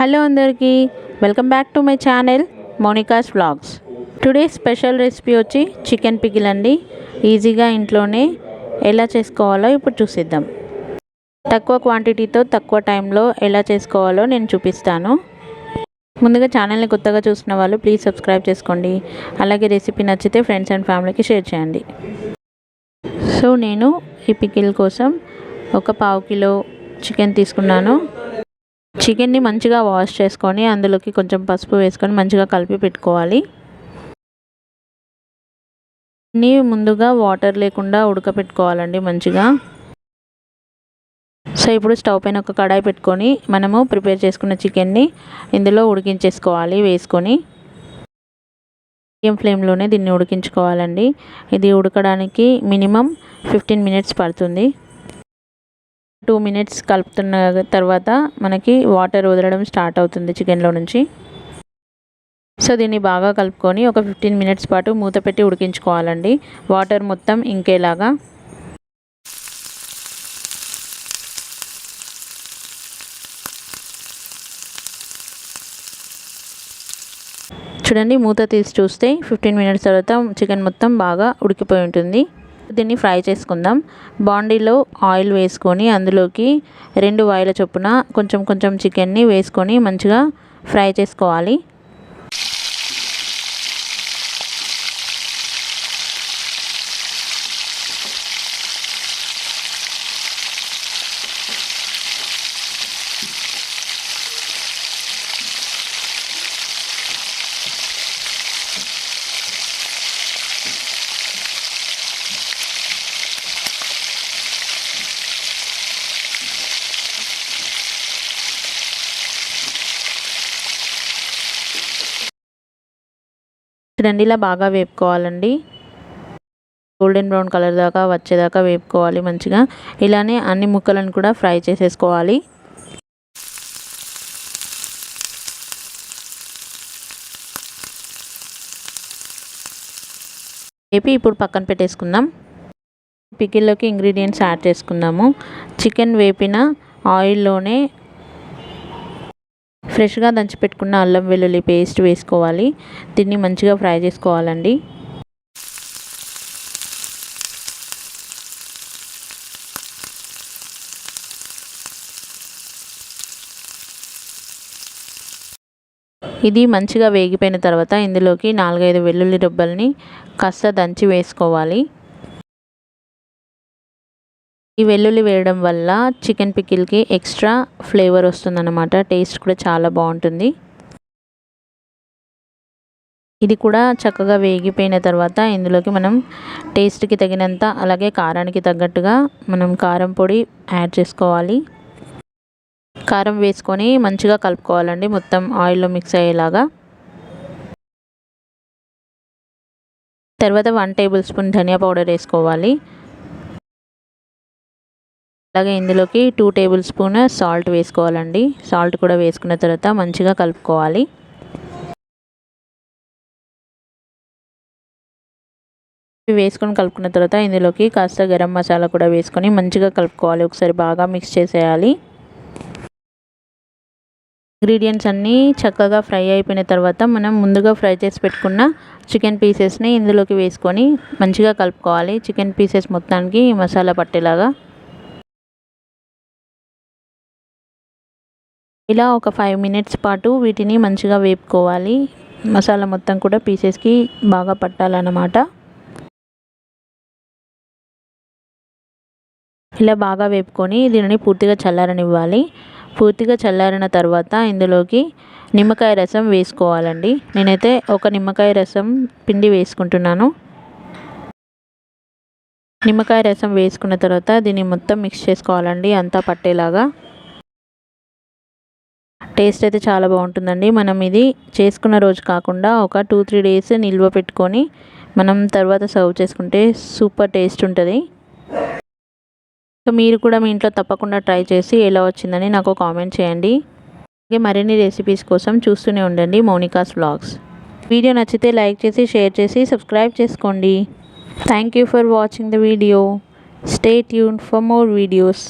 Hello అందరికీ welcome back to my channel Monika's vlogs. Today special recipe వచ్చి chicken pickle అండి. ఈజీగా ఇంట్లోనే ఎలా చేసుకోవాలో ఇప్పుడు చూసిద్దాం. తక్కువ క్వాంటిటీతో తక్కువ టైంలో ఎలా చేసుకోవాలో నేను చూపిస్తాను. ముందుగా ఛానల్ని కొత్తగా చూసిన వాళ్ళు ప్లీజ్ సబ్స్క్రైబ్ చేసుకోండి. అలాగే రెసిపీ నచ్చితే ఫ్రెండ్స్ అండ్ ఫ్యామిలీకి షేర్ చేయండి. సో నేను ఈ పికిల్ కోసం ఒక పావు కిలో చికెన్ తీసుకున్నాను. చికెన్ని మంచిగా వాష్ చేసుకొని అందులోకి కొంచెం పసుపు వేసుకొని మంచిగా కలిపి పెట్టుకోవాలి. ని ముందుగా వాటర్ లేకుండా ఉడకపెట్టుకోవాలండి మంచిగా. సో ఇప్పుడు స్టవ్ పైన ఒక కడాయి పెట్టుకొని మనము ప్రిపేర్ చేసుకున్న చికెన్ని ఇందులో ఉడికించేసుకోవాలి వేసుకొని. మీడియం ఫ్లేమ్లోనే దీన్ని ఉడికించుకోవాలండి. ఇది ఉడకడానికి మినిమం ఫిఫ్టీన్ మినిట్స్ పడుతుంది. టూ మినిట్స్ కలుపుతున్న తర్వాత మనకి వాటర్ వదలడం స్టార్ట్ అవుతుంది చికెన్లో నుంచి. సో దీన్ని బాగా కలుపుకొని ఒక ఫిఫ్టీన్ మినిట్స్ పాటు మూత పెట్టి ఉడికించుకోవాలండి. వాటర్ మొత్తం ఇంకేలాగా చూడండి మూత తీసి చూస్తే ఫిఫ్టీన్ మినిట్స్ తర్వాత చికెన్ మొత్తం బాగా ఉడికిపోయి ఉంటుంది. దీన్ని ఫ్రై చేసుకుందాం. బాండీలో ఆయిల్ వేసుకొని అందులోకి రెండు వాయిల చొప్పున కొంచెం కొంచెం చికెన్ని వేసుకొని మంచిగా ఫ్రై చేసుకోవాలి. చూడండి ఇలా బాగా వేపుకోవాలండి. గోల్డెన్ బ్రౌన్ కలర్ దాకా వచ్చేదాకా వేపుకోవాలి మంచిగా. ఇలానే అన్ని ముక్కలను కూడా ఫ్రై చేసేసుకోవాలి. వేపి ఇప్పుడు పక్కన పెట్టేసుకుందాం. పికిల్లోకి ఇంగ్రీడియంట్స్ యాడ్ చేసుకుందాము. చికెన్ వేపిన ఆయిల్లోనే ఫ్రెష్గా దంచిపెట్టుకున్న అల్లం వెల్లుల్లి పేస్ట్ వేసుకోవాలి. దీన్ని మంచిగా ఫ్రై చేసుకోవాలండి. ఇది మంచిగా వేగిపోయిన తర్వాత ఇందులోకి నాలుగైదు వెల్లుల్లి రుబ్బల్ని కాస్త దంచి వేసుకోవాలి. ఈ వెల్లుల్లి వేయడం వల్ల చికెన్ పికిల్కి ఎక్స్ట్రా ఫ్లేవర్ వస్తుందన్నమాట. టేస్ట్ కూడా చాలా బాగుంటుంది. ఇది కూడా చక్కగా వేగిపోయిన తర్వాత ఇందులోకి మనం టేస్ట్కి తగినంత అలాగే కారానికి తగ్గట్టుగా మనం కారం పొడి యాడ్ చేసుకోవాలి. కారం వేసుకొని మంచిగా కలుపుకోవాలండి మొత్తం ఆయిల్లో మిక్స్ అయ్యేలాగా. తర్వాత వన్ టేబుల్ స్పూన్ ధనియా పౌడర్ వేసుకోవాలి. అలాగే ఇందులోకి టూ టేబుల్ స్పూన్ సాల్ట్ వేసుకోవాలండి. సాల్ట్ కూడా వేసుకున్న తర్వాత మంచిగా కలుపుకోవాలి. వేసుకొని కలుపుకున్న తర్వాత ఇందులోకి కాస్త గరం మసాలా కూడా వేసుకొని మంచిగా కలుపుకోవాలి. ఒకసారి బాగా మిక్స్ చేసేయాలి. ఇంగ్రీడియంట్స్ అన్నీ చక్కగా ఫ్రై అయిపోయిన తర్వాత మనం ముందుగా ఫ్రై చేసి పెట్టుకున్న చికెన్ పీసెస్ని ఇందులోకి వేసుకొని మంచిగా కలుపుకోవాలి. చికెన్ పీసెస్ మొత్తానికి మసాలా పట్టేలాగా ఇలా ఒక ఫైవ్ మినిట్స్ పాటు వీటిని మంచిగా వేపుకోవాలి. మసాలా మొత్తం కూడా పీసెస్కి బాగా పట్టాలన్నమాట. ఇలా బాగా వేపుకొని దీనిని పూర్తిగా చల్లారనివ్వాలి. పూర్తిగా చల్లారిన తర్వాత ఇందులోకి నిమ్మకాయ రసం వేసుకోవాలండి. నేనైతే ఒక నిమ్మకాయ రసం పిండి వేసుకుంటున్నాను. నిమ్మకాయ రసం వేసుకున్న తర్వాత దీన్ని మొత్తం మిక్స్ చేసుకోవాలండి. అంతా పట్టేలాగా. టేస్ట్ అయితే చాలా బాగుంటుందండి. మనం ఇది చేసుకున్న రోజు కాకుండా ఒక టూ త్రీ డేస్ నిల్వ పెట్టుకొని మనం తర్వాత సర్వ్ చేసుకుంటే సూపర్ టేస్ట్ ఉంటుంది. సో మీరు కూడా మీ ఇంట్లో తప్పకుండా ట్రై చేసి ఎలా వచ్చిందని నాకు కామెంట్ చేయండి. అలాగే మరిన్ని రెసిపీస్ కోసం చూస్తూనే ఉండండి మౌనికాస్ వ్లాగ్స్. వీడియో నచ్చితే లైక్ చేసి షేర్ చేసి సబ్స్క్రైబ్ చేసుకోండి. Thank you for watching the video stay tune for more videos